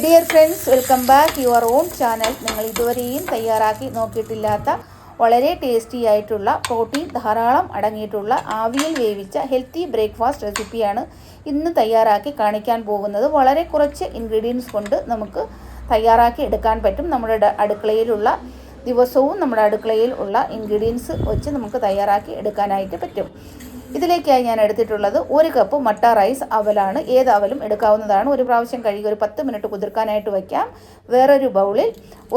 Dear friends welcome back your own channel നിങ്ങൾ ഇതുവരെയും തയ്യാറാക്കി നോക്കിയിട്ടില്ലാത്ത വളരെ ടേസ്റ്റി ആയിട്ടുള്ള പ്രോട്ടീൻ ധാരാളം അടങ്ങിയിട്ടുള്ള ആവിയിൽ വേവിച്ച ഹെൽത്തി ബ്രേക്ക്ഫാസ്റ്റ് റെസിപ്പിയാണ് ഇന്ന് തയ്യാറാക്കി കാണിക്കാൻ പോകുന്നത്. വളരെ കുറച്ച് ഇൻഗ്രീഡിയൻസ് കൊണ്ട് നമുക്ക് തയ്യാറാക്കി എടുക്കാൻ പറ്റും. നമ്മുടെ അടുക്കളയിലുള്ള ദിവസവും നമ്മുടെ അടുക്കളയിൽ ഉള്ള ഇൻഗ്രീഡിയൻസ് വെച്ച് നമുക്ക് തയ്യാറാക്കി എടുക്കാനായിട്ട് പറ്റും. ഇതിലേക്കായി ഞാൻ എടുത്തിട്ടുള്ളത് ഒരു കപ്പ് മട്ട റൈസ് അവലാണ്. ഏത് അവലും എടുക്കാവുന്നതാണ്. ഒരു പ്രാവശ്യം കഴുകി ഒരു പത്ത് മിനിറ്റ് കുതിർക്കാനായിട്ട് വയ്ക്കാം. വേറൊരു ബൗളിൽ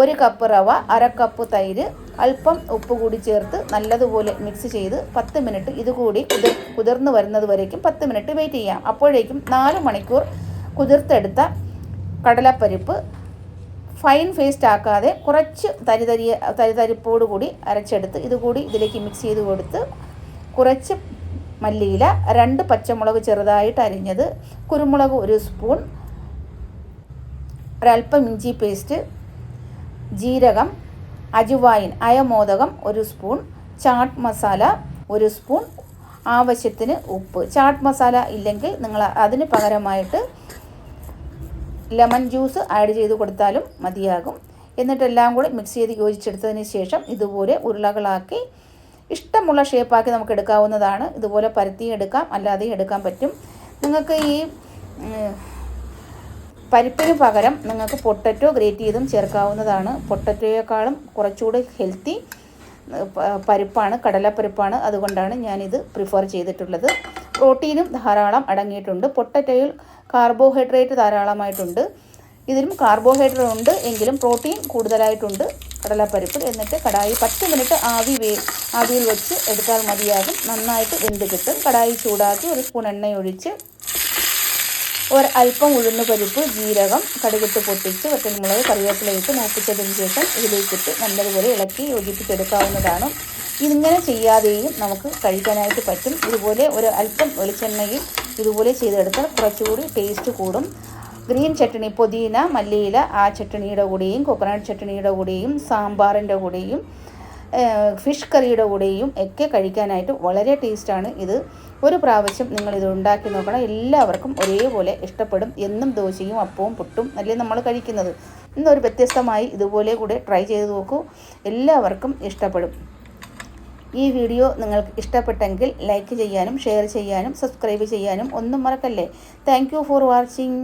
ഒരു കപ്പ് റവ അര കപ്പ് തൈര് അല്പം ഉപ്പ് കൂടി ചേർത്ത് നല്ലതുപോലെ മിക്സ് ചെയ്ത് പത്ത് മിനിറ്റ് ഇതുകൂടി കുതിർ കുതിർന്ന് വരുന്നത് വരേക്കും പത്ത് മിനിറ്റ് വെയിറ്റ് ചെയ്യാം. അപ്പോഴേക്കും നാല് മണിക്കൂർ കുതിർത്തെടുത്ത കടലപ്പരിപ്പ് ഫൈൻ പേസ്റ്റ് ആക്കാതെ കുറച്ച് തരിതരിയ തരിതരിപ്പോടുകൂടി അരച്ചെടുത്ത് ഇതുകൂടി ഇതിലേക്ക് മിക്സ് ചെയ്ത് കൊടുത്ത് കുറച്ച് മല്ലിയില രണ്ട് പച്ചമുളക് ചെറുതായിട്ട് അരിഞ്ഞത് കുരുമുളക് ഒരു സ്പൂൺ ഒരൽപ്പം ഇഞ്ചി പേസ്റ്റ് ജീരകം അജുവായിൻ അയമോദകം ഒരു സ്പൂൺ ചാട്ട് മസാല ഒരു സ്പൂൺ ആവശ്യത്തിന് ഉപ്പ്. ചാട്ട് മസാല ഇല്ലെങ്കിൽ നിങ്ങൾ അതിന് പകരമായിട്ട് ലെമൺ ജ്യൂസ് ആഡ് ചെയ്ത് കൊടുത്താലും മതിയാകും. എന്നിട്ടെല്ലാം കൂടി മിക്സ് ചെയ്ത് യോജിച്ചെടുത്തതിന് ശേഷം ഇതുപോലെ ഉരുളകളാക്കി ഇഷ്ടമുള്ള ഷേപ്പാക്കി നമുക്ക് എടുക്കാവുന്നതാണ്. ഇതുപോലെ പരത്തി എടുക്കാം. അല്ലാതെയും എടുക്കാൻ പറ്റും. നിങ്ങൾക്ക് ഈ പരിപ്പിന് പകരം നിങ്ങൾക്ക് പൊട്ടറ്റോ ഗ്രേറ്റ് ചെയ്തും ചേർക്കാവുന്നതാണ്. പൊട്ടറ്റോയേക്കാളും കുറച്ചുകൂടി ഹെൽത്തി പരിപ്പാണ് കടലപ്പരിപ്പാണ്. അതുകൊണ്ടാണ് ഞാനിത് പ്രിഫർ ചെയ്തിട്ടുള്ളത്. പ്രോട്ടീനും ധാരാളം അടങ്ങിയിട്ടുണ്ട്. പൊട്ടറ്റോയിൽ കാർബോഹൈഡ്രേറ്റ് ധാരാളമായിട്ടുണ്ട്. ഇതിലും കാർബോഹൈഡ്രേറ്റ് ഉണ്ട് എങ്കിലും പ്രോട്ടീൻ കൂടുതലായിട്ടുണ്ട്. കടലപ്പരിപ്പിൽ എന്നിട്ട് കടായി പത്ത് മിനിറ്റ് ആവി വേ ആവിയിൽ വെച്ച് എടുത്താൽ മതിയാകും. നന്നായിട്ട് വെന്ത് കിട്ടും. കടായി ചൂടാക്കി ഒരു സ്പൂൺ എണ്ണയൊഴിച്ച് ഒരു അല്പം ഉഴുന്ന് പരിപ്പ് ജീരകം കടുകിട്ട് പൊട്ടിച്ച് വറ്റൽമുളക് കറിവേപ്പിലയിട്ട് മൂപ്പിച്ചതിന് ശേഷം ഇതിലേക്കിട്ട് നല്ലതുപോലെ ഇളക്കി യോജിപ്പിച്ചെടുക്കാവുന്നതാണ്. ഇതിങ്ങനെ ചെയ്യാതെയും നമുക്ക് കഴിക്കാനായിട്ട് പറ്റും. ഇതുപോലെ ഒരു അല്പം വെളിച്ചെണ്ണയിൽ ഇതുപോലെ ചെയ്തെടുത്താൽ കുറച്ചുകൂടി ടേസ്റ്റ് കൂടും. ഗ്രീൻ ചട്ണി പുതിന മല്ലിയില ആ ചട്ണിയുടെ കൂടെയും കൊക്കനട്ട് ചട്ണിയുടെ കൂടെയും സാമ്പാറിന്റെ കൂടെയും ഫിഷ് കറിയുടെ കൂടെയും ഒക്കെ കഴിക്കാനായിട്ട് വളരെ ടേസ്റ്റാണ് ഇത്. ഒരു പ്രാവശ്യം ഇത് ഉണ്ടാക്കി നോക്കണം. എല്ലാവർക്കും ഒരേപോലെ ഇഷ്ടപ്പെടും. എന്നും ദോശയും അപ്പവും പുട്ടും അല്ലേ നമ്മൾ കഴിക്കുന്നത്. ഇന്നൊരു വ്യത്യസ്തമായി ഇതുപോലെ കൂടെ ട്രൈ ചെയ്ത് നോക്കൂ. എല്ലാവർക്കും ഇഷ്ടപ്പെടും. ഈ വീഡിയോ നിങ്ങൾക്ക് ഇഷ്ടപ്പെട്ടെങ്കിൽ ലൈക്ക് ചെയ്യാനും ഷെയർ ചെയ്യാനും സബ്സ്ക്രൈബ് ചെയ്യാനും ഒന്നും മറക്കല്ലേ. Thank for watching